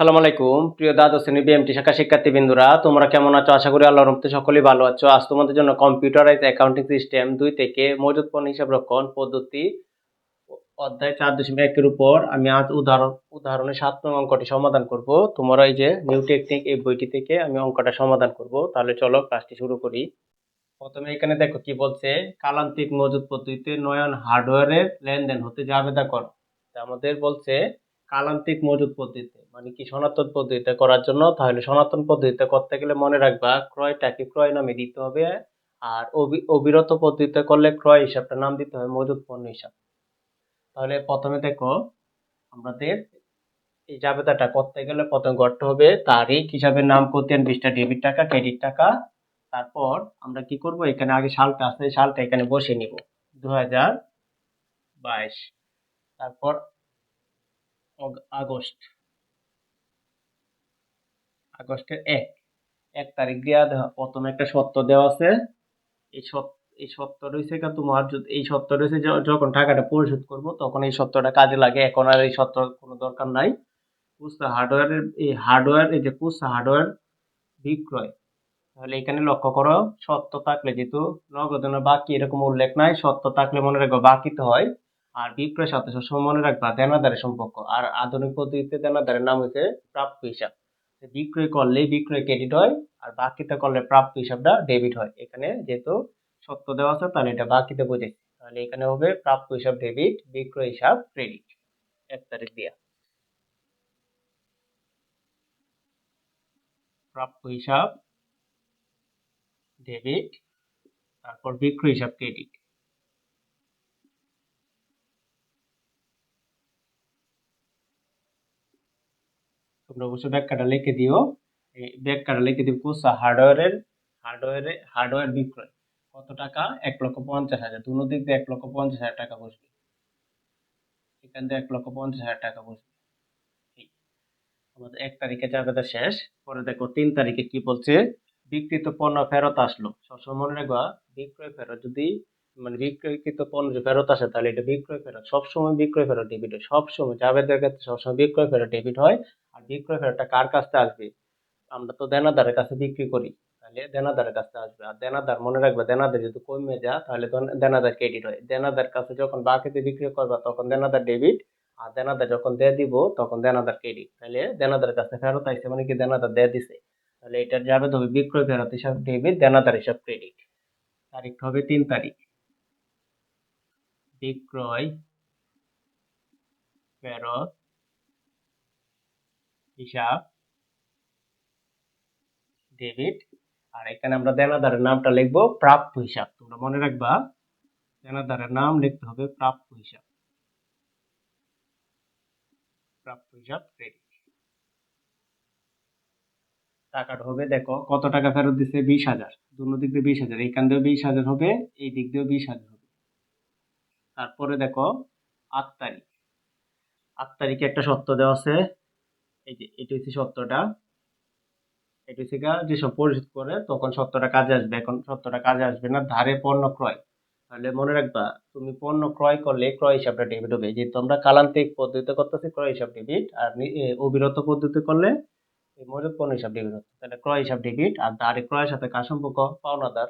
সালাম আলাইকুম। প্রিয় দ্বাদশ শ্রেণি বিএমটি শাখা শিক্ষার্থীবৃন্দুরা তোমরা কেমন আছো? আশা করি আল্লাহর রহমতে সকলেই ভালো আছো। আজ তোমাদের জন্য কম্পিউটারাইজ অ্যাকাউন্টিং সিস্টেম দুই থেকে মজুত পণ্য হিসাব রক্ষণ পদ্ধতি অধ্যায় চার দশমিক একের উপর আমি আজ উদাহরণ উদাহরণে সাত নং অঙ্কটি সমাধান করব। তোমরা এই যে নিউ টেকনিক এই বইটি থেকে আমি অঙ্কটা সমাধান করব। তাহলে চলো ক্লাসটি শুরু করি। প্রথমে এখানে দেখো কি বলছে, কালান্তিক মজুত পদ্ধতিতে নয়ন হার্ডওয়্যারের লেনদেন হতে জাবেদা দেখো আমাদের বলছে কালান্তিক মজুত পদ্ধতিতে মানে কি সনাতন পদ্ধতিতে করার জন্য, তাহলে সনাতন পদ্ধতিতে করতে গেলে মনে রাখবা ক্রয়টাকে ক্রয় নামে দিতে হবে আর অবিরত পদ্ধতিতে করলে ক্রয় হিসাবটা নাম দিতে হবে মজুত পণ্য হিসাব। তাহলে প্রথমে দেখো, আমাদের এই জাবেদাটা করতে গেলে প্রথমে গড়তে হবে তারিখ হিসাবে নাম করতেন বিশটা ডেবিট টাকা, ক্রেডিট টাকা। তারপর আমরা কি করব? এখানে আগে সালটা আছে, সালটা এখানে বসে নিব। দু হাজার বাইশ। তারপর আগস্ট। আগস্টের এক। এক তারিখ দেওয়া প্রথমে একটা সত্য দেওয়া আছে। এই সত্য এই সত্য রয়েছে তোমার এই সত্য রয়েছে যখন টাকাটা পরিশোধ করব, তখন এই সত্যটা কাজে লাগে। এখন আর এই সত্য কোনো দরকার নাই। কুসা হার্ডওয়্যারের এই হার্ডওয়্যার, এই যে কুসা হার্ডওয়্যার বিক্রয়, তাহলে এখানে লক্ষ্য করো, সত্য থাকলে যেহেতু নগদানের বাকি এরকম উল্লেখ নাই, সত্য থাকলে মনে রাখবা বাকিতে হয়। আর বিক্রয়ের সাথে সবসময় মনে রাখবা দেনাদারের সম্পর্ক। আর আধুনিক পদ্ধতিতে দেনাদারের নাম হচ্ছে প্রাপ্য হিসাব। বিক্রয় করলে বিক্রয় ক্রেডিট হয়, আর বাকিতে করলে প্রাপ্য হিসাবটা ডেবিট হয়। এখানে যেহেতু সত্য দেওয়া আছে, তাহলে এটা বাকিতে বোঝাইছে। তাহলে এখানে হবে প্রাপ্য হিসাব ডেবিট বিক্রয় হিসাব ক্রেডিট এক তারিখ দিয়া। প্রাপ্য হিসাব ডেবিট তারপর বিক্রয় হিসাব ক্রেডিট তোমরা অবশ্যই ব্যাখ্যাটা লিখে দিও। এই ব্যাখ্যাটা লিখে দিও কুসা হার্ডওয়্যারের হার্ডওয়্যারে হার্ডওয়্যার বিক্রয়। কত টাকা? এক লক্ষ পঞ্চাশ হাজার। দুনো দিক দিয়ে এক লক্ষ পঞ্চাশ হাজার টাকা বসবে। এখান থেকে এক লক্ষ পঞ্চাশ হাজার টাকা বসবে। আমাদের এক তারিখে জাবেদা শেষ। পরে দেখো তিন তারিখে কি বলছে? বিক্রিত পণ্য ফেরত আসলো। সবসময় মনে রাখবা বিক্রয় ফেরত যদি মানে বিক্রয়কৃত পণ্য যদি ফেরত আসে, তাহলে এটা বিক্রয় ফেরত। সবসময় বিক্রয় ফেরত ডেবিট হয়। সবসময় জাবেদের ক্ষেত্রে সবসময় বিক্রয় ফেরত ডেবিট হয়। আর বিক্রয় ফেরতটা কার কাছ আসবে? আমরা তো দেনাদারের কাছে বিক্রি করি, তাহলে দেনাদারের কাছে আসবে। আর দেনাদার, মনে রাখবে, দেনাদার যদি কমে যায়, তাহলে দেনাদার ক্রেডিট হয়। দেনাদার কাছে যখন বাকিতে বিক্রি করবা, তখন দেনাদার ডেবিট আর দেনাদার যখন দিয়ে দিব, তখন দেনাদার ক্রেডিট তাহলে দেনাদারের কাছে ফেরত আইছে মানে কি দেনাদার দিয়ে দিছে? তাহলে এটা যাবে তবে বিক্রয় ফেরত হিসাব ডেবিট দেনাদার হিসাব ক্রেডিট তারিখটা হবে তিন তারিখ। বিক্রয় ফেরত হিসাব ডেবিট আর এখানে আমরা দেনাদারের নামটা লিখব প্রাপ্য হিসাব। তোমরা মনে রাখবা, দেনাদারের নাম লিখতে হবে প্রাপ্য হিসাব। প্রাপ্য হিসাব ক্রেডিট টাকাটা হবে, দেখো, কত টাকা ফেরত দিছে? বিশ হাজার। দুনো দিক দিয়ে বিশ হাজার। এইখান দিয়েও বিশ হাজার হবে, এই দিক দিয়েও বিশ হাজার হবে। তারপরে দেখো, আট তারিখ। আট তারিখে একটা সত্য দেওয়া আছে এই যে, এটা হচ্ছে সত্যটা। এটা হচ্ছে যেসব পরিশোধ করে, তখন সত্যটা কাজে আসবে। এখন সত্যটা কাজে আসবে না, ধারে পণ্য ক্রয়। তাহলে মনে রাখবা, তুমি পণ্য ক্রয় করলে ক্রয় হিসাবটা ডেবিট হবে। যেহেতু আমরা কালান্তিক পদ্ধতিতে করতেছি, ক্রয় হিসাব ডেবিট আর অবিরত পদ্ধতি করলে মজুত পণ্য হিসাব ডেবিট হচ্ছে। তাহলে ক্রয় হিসাব ডেবিট আর ধারে ক্রয়ের সাথে কার সম্পর্ক, পাওনাদার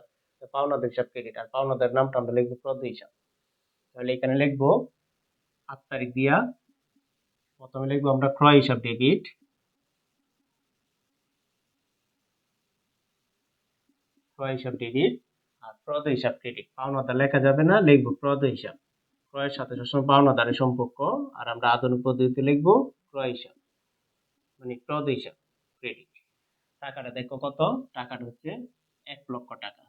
পাওনাদার হিসাব ক্রেডিট আর পাওনাদার নামটা আমরা লিখব প্রদ হিসাব। তাহলে এখানে লিখব, আট তারিখ দিয়া প্রথমে লিখব আমরা ক্রয় হিসাব ডেবিট ক্রয় হিসাব ডেবিট আর প্রদ হিসাব ক্রেডিট পাওনা পাওনাদার লেখা যাবে না, লিখব প্রদ হিসাব। ক্রয়ের সাথে সবসময় পাওনাদারের সম্পর্ক। আর আমরা আধুনিক পদ্ধতিতে লিখব ক্রয় হিসাব মানে প্রদ হিসাব ক্রেডিট টাকাটা দেখো কত? টাকাটা হচ্ছে এক লক্ষ টাকা।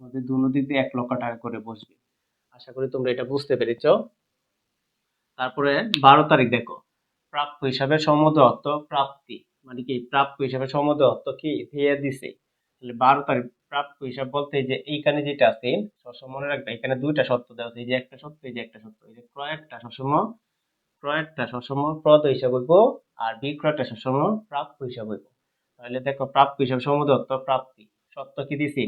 আমাদের দুনো দিক দিয়ে এক লক্ষ টাকা করে বসবে। আশা করি তোমরা এটা বুঝতে পেরেছ। তারপরে বারো তারিখ দেখো। প্রাপ্য হিসাবে সমুদ্র অর্থ প্রাপ্তি। মানে কি, প্রাপ্য হিসাবে সমুদ্র অর্থ কি? দিয়ে দিছে। তাহলে বারো তারিখ প্রাপ্য হিসাব বলতে যে এইখানে যেটা আছে, সবসময় মনে রাখবে এখানে দুইটা সত্য দেওয়া আছে। এই যে একটা সত্য এই যে একটা সত্য এই যে ক্রয়েরটা সবসময় ক্রয়েরটা সবসময় প্রদ হিসাব হইব আর বিক্রয়টা সবসময় প্রাপ্য হিসাব হইব। তাহলে দেখো, প্রাপ্য হিসাব সমুদ্র অর্থ প্রাপ্তি। সত্য কি দিছি?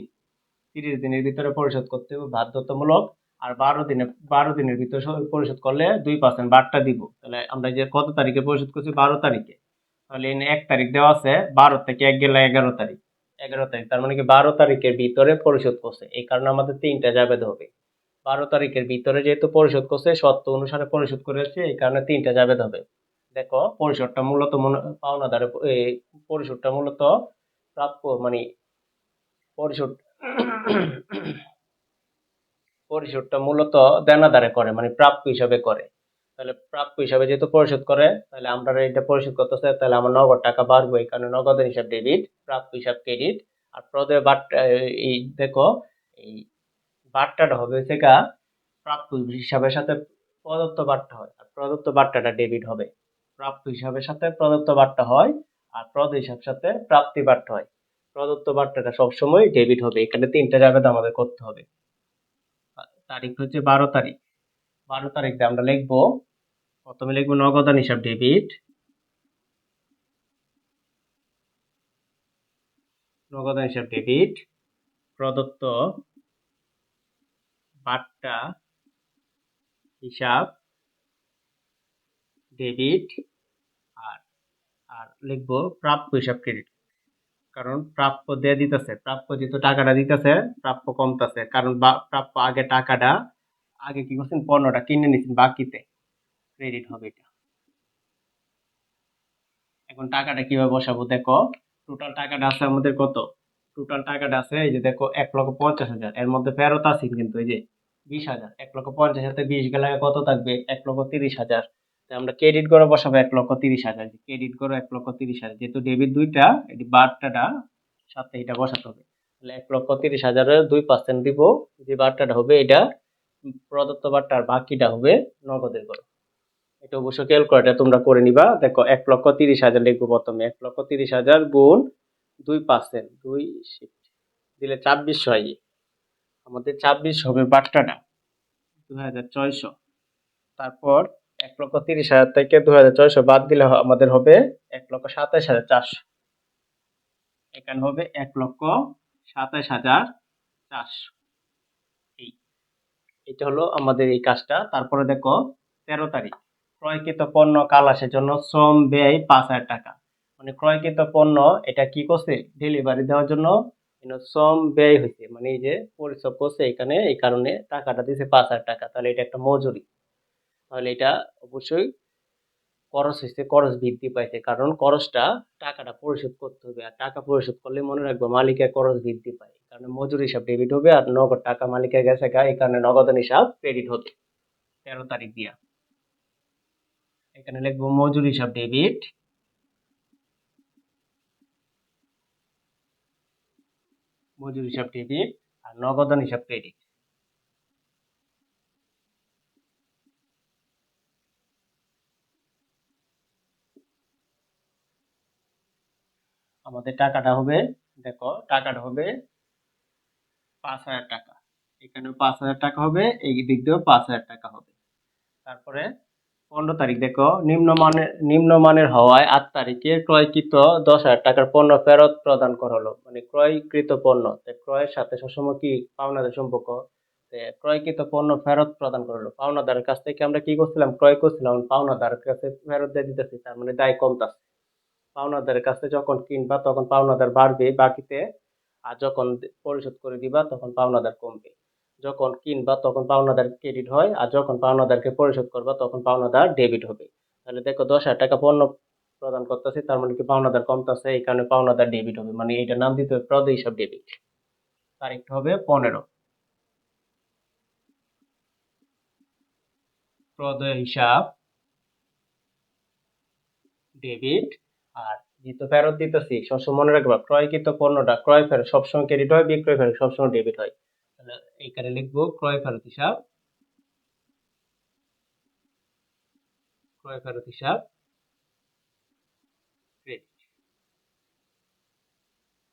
তিরিশ দিনের ভিতরে পরিশোধ করতে হবে, বাধ্যতামূলক। আর বারো দিনে, বারো দিনের ভিতরে পরিশোধ করলে দুই পার্সেন্ট বারটা দিব। তাহলে আমরা যে কত তারিখে পরিশোধ করছি? বারো তারিখে। তাহলে এখানে এক তারিখ দেওয়া আছে, বারো থেকে এক গেলে এগারো তারিখ। এগারো তারিখ, তার মানে কি বারো তারিখের ভিতরে পরিশোধ করছে। এই কারণে আমাদের তিনটা জাবেদ হবে। বারো তারিখের ভিতরে যেহেতু পরিশোধ করছে, শর্ত অনুসারে পরিশোধ করেছে এই কারণে তিনটা জাবেদ হবে। দেখো, পরিশোধটা মূলত পাওনাদারে এই পরিশোধটা মূলত প্রাপ্য মানে পরিশোধ পরিশোধটা মূলত দেনাদারে করে মানে প্রাপ্য হিসাবে করে। তাহলে প্রাপ্য হিসাবে যেহেতু পরিশোধ করে, তাহলে আমরা এটা পরিশোধ করতেছে, তাহলে আমার নগদ টাকা বাড়বো এই কারণে নগদের হিসাব ডেবিট প্রাপ্য হিসাব ক্রেডিট আর প্রদে বাট এই দেখো, এই বাট্টাটা হবে গা প্রাপ্য হিসাবের সাথে প্রদত্ত বাট্টা হয়, আর প্রদত্ত বাট্টাটা ডেবিট হবে। প্রাপ্য হিসাবের সাথে প্রদত্ত বাট্টা হয়, আর প্রদ হিসাব সাথে প্রাপ্তি বাট্টা হয়। প্রদত্ত বাট্টাটা সবসময় ডেবিট হবে, এখানে তিনটা জায়গাতে আমাদের করতে হবে। তারিখ হচ্ছে বারো তারিখ। বারো তারিখে আমরা লিখব, প্রথমে লিখব নগদান হিসাব ডেবিট। নগদান হিসাব ডেবিট, প্রদত্ত বাট্টা হিসাব ডেবিট, আর আর লিখব প্রাপ্য হিসাব ক্রেডিট কারণ প্রাপ্য দিয়ে দিতেছে, প্রাপ্য যেহেতু টাকাটা দিতেছে, প্রাপ্য কমতেছে। কারণ প্রাপ্য আগে টাকাটা, আগে কি করছেন, পণ্যটা কিনে নিছেন বাকিতে। ক্রেডিট হবে এটা। এখন টাকাটা কীভাবে বসাবো দেখো টোটাল টাকাটা আছে আমাদের কত? টোটাল টাকাটা আছে, এই যে দেখো, এক লক্ষ পঞ্চাশ হাজার। এর মধ্যে ফেরত আছে কিন্তু, এই যে বিশ হাজার। এক লক্ষ পঞ্চাশ হাজার বিশ গেলে কত থাকবে? এক লক্ষ তিরিশ হাজার। আমরা ক্রেডিট করে বসাবো এক লক্ষ তিরিশ হাজার। ক্রেডিট করে এক লক্ষ তিরিশ হাজার। যেহেতু ডেবিট দুইটা, এটি বার্তাটা সাথে এটা বসাতে হবে। তাহলে এক লক্ষ তিরিশ হাজারের দুই পার্সেন্ট দিব। যে বার্তাটা হবে, এটা প্রদত্ত বার্তার বাকিটা হবে নগদের করে এটা অবশ্য ক্যালকুলেটার তোমরা করে নিবা। দেখো, এক লক্ষ তিরিশ হাজার লিখব প্রথমে। এক লক্ষ তিরিশ হাজার গুণ দুই পার্সেন্ট দুই দিলে ছাব্বিশ হয়। আমাদের ছাব্বিশ হবে বাট্টাটা দুই হাজার ছয়শো। তারপর এক লক্ষ তিরিশ হাজার থেকে দু হাজার ছয়শো বাদ দিলে আমাদের হবে এক লক্ষ সাতাশ হাজার চারশো। এখানে হবে এক লক্ষ সাতাশ হাজার চারশো। এটা হলো আমাদের এই কাজটা। তারপরে দেখো, তেরো তারিখ। ক্রয়কৃত পণ্য কালাসের জন্য শ্রম ব্যয় পাঁচ হাজার টাকা। মানে ক্রয়কৃত পণ্য এটা কি করছে? ডেলিভারি দেওয়ার জন্য শ্রম ব্যয় হয়েছে মানে এই যে পরিশ্রম করছে এখানে, এই কারণে টাকাটা দিয়েছে পাঁচ হাজার টাকা। তাহলে এটা একটা মজুরি। তাহলে এটা অবশ্যই খরচ হয়েছে, খরচ বৃদ্ধি পাইছে। কারণ খরচটা টাকাটা পরিশোধ করতে হবে। আর টাকা পরিশোধ করলে মনে রাখব মালিকের খরচ বৃদ্ধি পায়। কারণে মজুরি হিসাব ডেবিট হবে আর নগদ টাকা মালিকের কাছে গা, এই কারণে নগদান হিসাব ক্রেডিট হবে তেরো তারিখ দিয়া। এখানে লিখব মজুরি হিসাব ডেবিট মজুরি হিসাব ডেবিট আর নগদান হিসাব ক্রেডিট আমাদের টাকাটা হবে, দেখো, টাকাটা হবে পাঁচ হাজার টাকা। এখানে পাঁচ হাজার টাকা হবে, এই দিক দিয়েও পাঁচ হাজার টাকা হবে। তারপরে পনেরো তারিখ, দেখো নিম্নমানের নিম্নমানের হওয়ায় আট তারিখে ক্রয়কৃত দশ হাজার টাকার পণ্য ফেরত প্রদান করা হলো। মানে ক্রয়কৃত পণ্য ক্রয়ের সাথে সবসময় কি পাওনাদার সম্পর্ক? ক্রয়কৃত পণ্য ফেরত প্রদান করা হলো। পাওনাদারের কাছ থেকে আমরা কি করছিলাম? ক্রয় করছিলাম পাওনাদারের কাছে ফেরত দিয়ে দিতেছি, তার মানে দায় কমতাছে। পাওনাদারের কাছে যখন কিনবা, তখন পাওনাদার বাড়বে বাকিতে। আর যখন পরিশোধ করে দিবা, তখন পাওনাদার কমবে। যখন কিনবা, তখন পাওনাদার ক্রেডিট হয়। আর যখন পাওনাদারকে পরিশোধ করবা, তখন পাওনাদার ডেবিট হবে। তাহলে দেখো দশ হাজার টাকা পণ্য প্রদান করতেছে, তার মানে কি পাওনাদার কমতেছে, এই কারণে পাওনাদার ডেবিট হবে। মানে এটা নাম দিতে হবে প্রদ হিসাব ডেবিট। তারিখটা হবে পনেরো। প্রদ হিসাব ডেবিট। আর যেহেতু ফেরত দিতেছি, সবসময় মনে রাখবা, ক্রয়কৃত পণ্যটা ক্রয় ফেরত, সবসময় ক্রেডিট হয়, বিক্রয় ফেরত সবসময় ডেবিট হয়। তাহলে এইখানে লিখব, ক্রয় ফেরত হিসাব। ক্রয় ফেরত হিসাব ক্রেডিট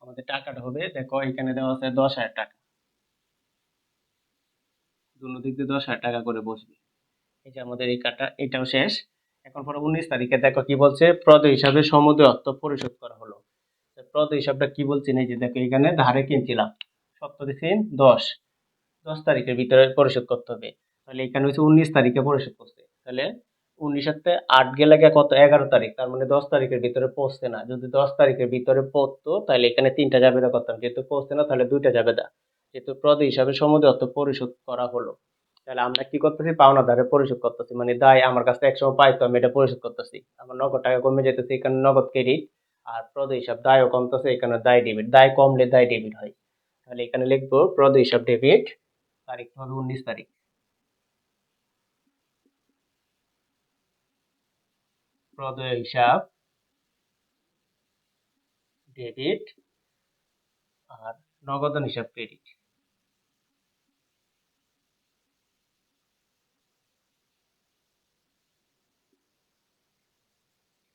আমাদের টাকাটা হবে, দেখো এখানে দেওয়া আছে দশ হাজার টাকা। দুনো দিক দিয়ে দশ হাজার টাকা করে বসবে। এই যে আমাদের এই কাটা, এটাও শেষ। এখন পরে উনিশ তারিখে দেখো কি বলছে? প্রদ হিসাবে সমুদয় অর্থ পরিশোধ করা হলো। প্রদ হিসাবটা কি বলছেন এই যে দেখো এখানে ধারে কিনছিলাম। দিন দশ। দশ তারিখের ভিতরে পরিশোধ করতে হবে। তাহলে এখানে হচ্ছে উনিশ তারিখে পরিশোধ করছে। তাহলে উনিশেতে আট গেলে গিয়ে কত? এগারো তারিখ। তার মানে দশ তারিখের ভিতরে পৌঁছতে না। যদি দশ তারিখের ভিতরে পড়তো তাহলে এখানে তিনটা জাবেদা করতাম। যেহেতু পৌঁছতে না, তাহলে দুইটা জাবেদা। যেহেতু প্রদ হিসাবে সমুদ্র অর্থ পরিশোধ করা হলো। তাহলে আমরা কি করতেছি? পাওনা ধারে পরিশোধ করতেছি। মানে দায় আমার কাছে একসময় পাইতো, আমি এটা পরিশোধ করতেছি। আমার নগদ টাকা কমে যেতেছে, এখানে নগদ ক্রেডিট আর প্রদ হিসাব দায়ও কমতেছে, এখানে দায় ডেবিট দায় কমলে দায় ডেবিট হয়। তাহলে এখানে লিখব প্রদ হিসাব ডেবিট তারিখ হবে উনিশ তারিখ। প্রদয় হিসাব ডেবিট আর নগদান হিসাব ক্রেডিট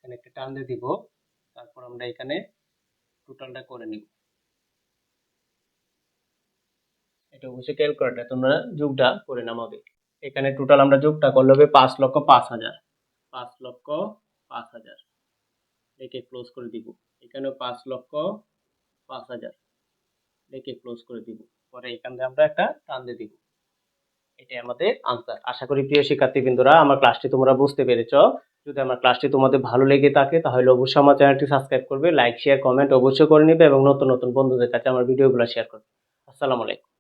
এখানে একটা টান দিয়ে দিব। তারপর আমরা এখানে টোটালটা করে নিব। এটা অবশ্যই ক্যালকুলেটার তোমরা যোগটা করে নামাবে। এখানে টোটাল আমরা যোগটা করলে হবে পাঁচ লক্ষ পাঁচ হাজার। পাঁচ লক্ষ পাঁচ হাজার। একে ক্লোজ করে দিব। এখানেও পাঁচ লক্ষ পাঁচ হাজার। একে ক্লোজ করে দিব। পরে এখান থেকে আমরা একটা টান দিয়ে দিব। এটাই আমাদের আনসার আশা করি প্রিয় শিক্ষার্থীবৃন্দরা, আমার ক্লাসটি তোমরা বুঝতে পেরেছ। যদি আমার ক্লাসটি তোমাদের ভালো লেগে থাকে, তাহলে অবশ্যই আমার চ্যানেলটি সাবস্ক্রাইব করবে লাইক শেয়ার কমেন্ট অবশ্যই করে নেবে এবং নতুন নতুন বন্ধুদের কাছে আমার ভিডিওগুলো শেয়ার করবে। আসসালামু আলাইকুম।